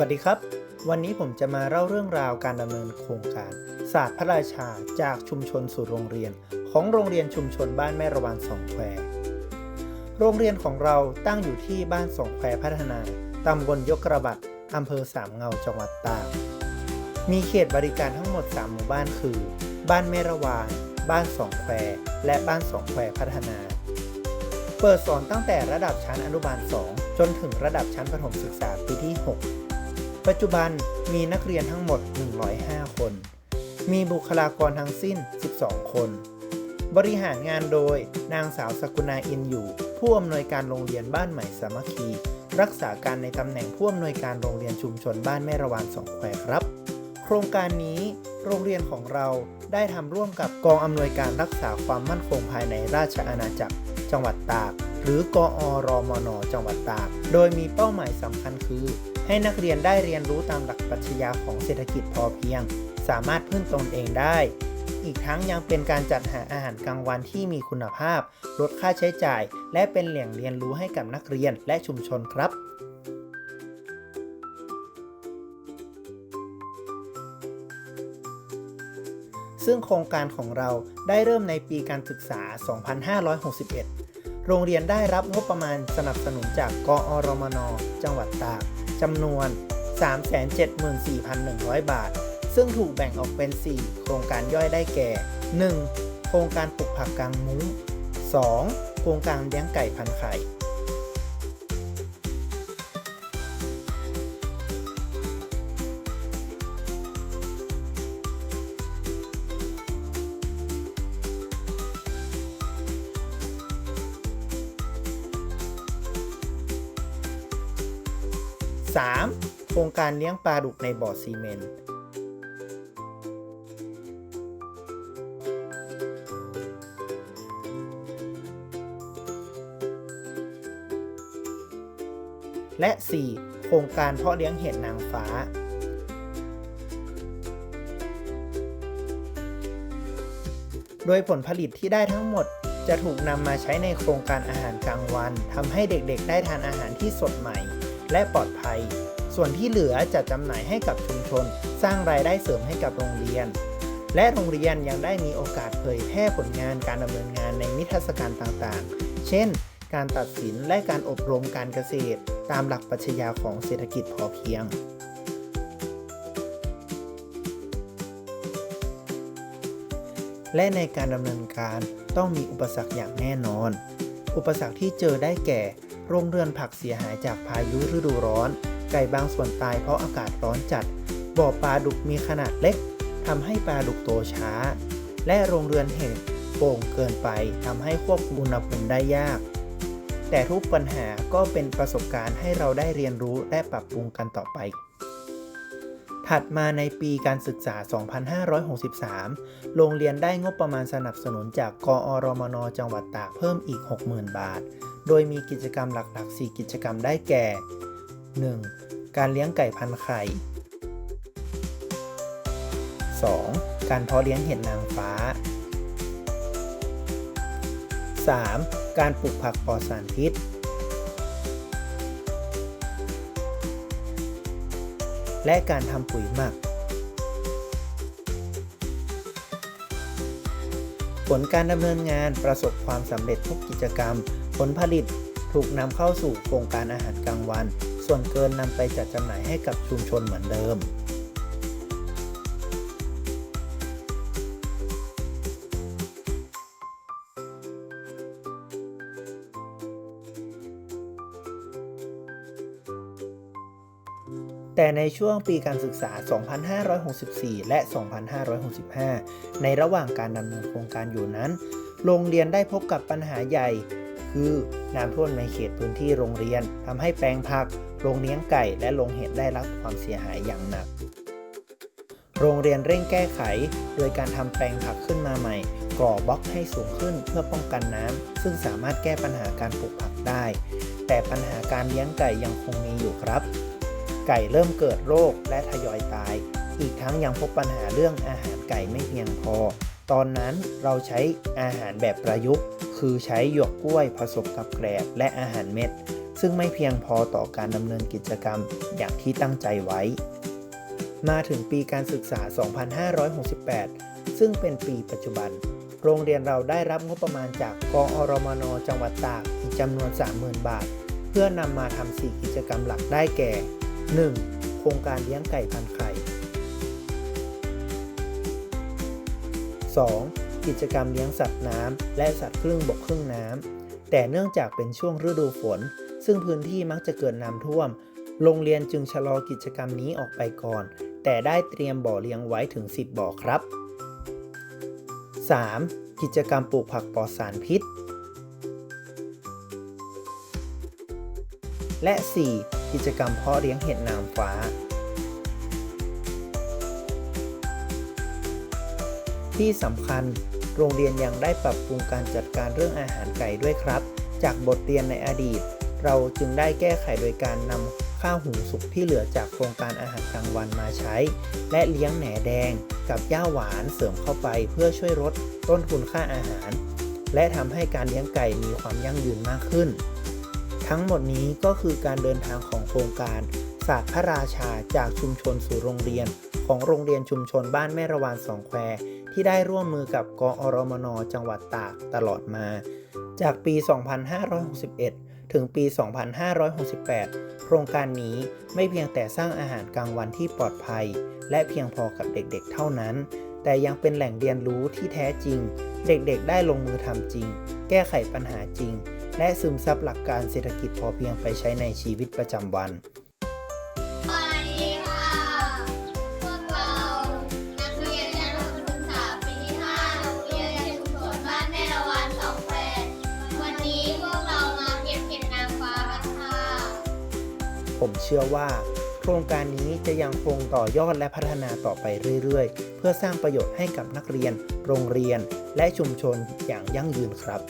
วัสดีครับ วันนี้ผมจะมาเล่าเรื่องราวการดำเนินโครงการ ศาสตร์พระราชาจากชุมชนสู่โรงเรียน ของโรงเรียนชุมชนบ้านแม่ระวานสองแควโรงเรียนของเราตั้งอยู่ที่บ้านสองแควพัฒนาตำบลยกระบัดอำเภอสามเงาจังหวัดตากมีเขตบริการทั้งหมด 3 หมู่บ้านคือ บ้านแม่ระวานบ้านสองแควและบ้านสองแควพัฒนา เปิดสอนตั้งแต่ระดับชั้นอนุบาล 2 จนถึงระดับชั้นประถมศึกษาปีที่ 6 ปัจจุบันมีนักเรียนทั้งหมด 105 คน มีบุคลากรทั้งสิ้น 12 คน บริหารงานโดยนางสาวสกุณาอินอยู่ ผู้อำนวยการโรงเรียนบ้านใหม่สามัคคี รักษาการในตำแหน่งผู้อำนวยการโรงเรียนชุมชนบ้านแม่ระวานสองแควครับ โครงการนี้โรงเรียนของเราได้ทำร่วมกับกองอำนวยการรักษาความมั่นคงภายในราชอาณาจักร จังหวัดตาก หรือกอรมน จังหวัดตาก โดยมีเป้าหมายสำคัญคือ ให้นักเรียนได้เรียนรู้ตามหลักปรัชญาของเศรษฐกิจพอเพียง สามารถพึ่งตนเองได้ อีกทั้งยังเป็นการจัดหาอาหารกลางวันที่มีคุณภาพ ลดค่าใช้จ่าย และเป็นแหล่งเรียนรู้ให้กับนักเรียนและชุมชนครับซึ่งโครงการของเราได้เริ่มในปีการศึกษา 2561 โรงเรียนได้รับงบประมาณสนับสนุนจากกอรมน จังหวัดตาก จำนวน 374,100 บาท ซึ่งถูกแบ่งออกเป็น 4 โครงการย่อยได้แก่ 1. โครงการปลูกผักกลางมุ้ง 2. โครงการเลี้ยงไก่พันไข่ 3. โครงการเลี้ยงปลาดุกในบ่อซีเมนต์และ 4. โครงการเพาะเลี้ยงเห็ดนางฟ้า โดยผลผลิตที่ได้ทั้งหมดจะถูกนำมาใช้ในโครงการอาหารกลางวันทำให้เด็กๆ ได้ทานอาหารที่สดใหม่ และปลอดภัย ส่วนที่เหลือจะจำหน่ายให้กับชุมชน สร้างรายได้เสริมให้กับโรงเรียน และโรงเรียนยังได้มีโอกาสเผยแพร่ผลงานการดำเนินงานในนิทรรศการต่างๆ เช่น การตัดสินและการอบรมการเกษตร ตามหลักปรัชญาของเศรษฐกิจพอเพียงและในการดำเนินการต้องมีอุปสรรคอย่างแน่นอน อุปสรรคที่เจอได้แก่ โรงเรือนผักเสียหายจากพายุฤดูร้อน ไก่บางส่วนตายเพราะอากาศร้อนจัด บ่อปลาดุกมีขนาดเล็กทำให้ปลาดุกโตช้า และโรงเรือนเห็ดโป่งเกินไปทำให้ควบคุมอุณหภูมิได้ยาก แต่ทุกปัญหาก็เป็นประสบการณ์ให้เราได้เรียนรู้และปรับปรุงกันต่อไป ถัดมาในปีการศึกษา 2563 โรงเรียนได้งบประมาณสนับสนุนจากกอรมน จังหวัดตากเพิ่มอีก 60,000 บาท โดยมีกิจกรรมหลักๆ 4 กิจกรรมได้แก่ 1. การเลี้ยงไก่พันไข่ 2. การเพาะเลี้ยงเห็ดนางฟ้า 3. การปลูกผักปลอดสารพิษ และการทำปุ๋ยหมัก ผลการดำเนินงานประสบความสำเร็จทุกกิจกรรม ผลผลิตถูกนำเข้าสู่โครงการอาหารกลางวัน ส่วนเกินนำไปจัดจำหน่ายให้กับชุมชนเหมือนเดิม แต่ในช่วงปีการศึกษา 2564 และ 2565 ในระหว่างการดำเนินโครงการอยู่นั้น โรงเรียนได้พบกับปัญหาใหญ่ คือน้ำท่วมในเขตพื้นที่โรงเรียนทำให้แปลงผัก โรงเลี้ยงไก่ และโรงเห็ดได้รับความเสียหายอย่างหนัก โรงเรียนเร่งแก้ไข โดยการทำแปลงผักขึ้นมาใหม่ ก่อบล็อกให้สูงขึ้นเพื่อป้องกันน้ำซึ่งสามารถแก้ปัญหาการปลูกผักได้ แต่ปัญหาการเลี้ยงไก่ยังคงมีอยู่ครับ ไก่เริ่มเกิดโรคและทยอยตาย อีกทั้งยังพบปัญหาเรื่องอาหารไก่ไม่เพียงพอ ตอนนั้นเราใช้อาหารแบบประยุกต์ คือใช้หยวกกล้วยผสมกับแกลบและอาหารเม็ด ซึ่งไม่เพียงพอต่อการดำเนินกิจกรรมอย่างที่ตั้งใจไว้ มาถึงปีการศึกษา 2568 ซึ่งเป็นปีปัจจุบัน โรงเรียนเราได้รับงบประมาณจากกอรมน จังหวัดตากอีกจำนวน 30,000 บาท เพื่อนำมาทำ4กิจกรรมหลักได้แก่ 1. โครงการเลี้ยงไก่พันไข่ 2. กิจกรรมเลี้ยงสัตว์น้ำและสัตว์ครึ่งบกครึ่งน้ำ แต่เนื่องจากเป็นช่วงฤดูฝน ซึ่งพื้นที่มักจะเกิดน้ำท่วม โรงเรียนจึงชะลอกิจกรรมนี้ออกไปก่อน แต่ได้เตรียมบ่อเลี้ยงไว้ถึง 10 บ่อครับ 3. กิจกรรมปลูกผักปลอดสารพิษ และ 4. กิจกรรมเพาะเลี้ยงเห็ดนางฟ้า ที่สำคัญโรงเรียนยังได้ปรับปรุงการจัดการเรื่องอาหารไก่ด้วยครับ จากบทเรียนในอดีต เราจึงได้แก้ไขโดยการนำข้าวหุงสุกที่เหลือจากโครงการอาหารกลางวันมาใช้ และเลี้ยงแหนแดงกับหญ้าหวานเสริมเข้าไปเพื่อช่วยลดต้นทุนค่าอาหาร และทำให้การเลี้ยงไก่มีความยั่งยืนมากขึ้น ทั้งหมดนี้ก็คือการเดินทางของโครงการ ศาสตร์พระราชาจากชุมชนสู่โรงเรียน ของโรงเรียนชุมชนบ้านแม่ระวานสองแคว ที่ได้ร่วมมือกับกอรมน จังหวัดตากตลอดมา จากปี 2561 ถึงปี 2568 โครงการนี้ไม่เพียงแต่สร้างอาหารกลางวันที่ปลอดภัย และเพียงพอกับเด็กๆเท่านั้น แต่ยังเป็นแหล่งเรียนรู้ที่แท้จริง เด็กๆ ได้ลงมือทำจริง แก้ไขปัญหาจริง และซึมซับหลักการเศรษฐกิจพอเพียงไปใช้ในชีวิตประจำวันสวัสดีค่ะพวกเรานักเรียนชั้นประถมศึกษาปีที่5โรงเรียนชุมชนบ้านแม่ละวันสองแคววันนี้พวกเรามาเก็บเห็ดนางฟ้ากันค่ะผมเชื่อว่า โครงการนี้จะยังคงต่อยอดและพัฒนาต่อไปเรื่อยๆ เพื่อสร้างประโยชน์ให้กับนักเรียน โรงเรียน และชุมชนอย่างยั่งยืนครับ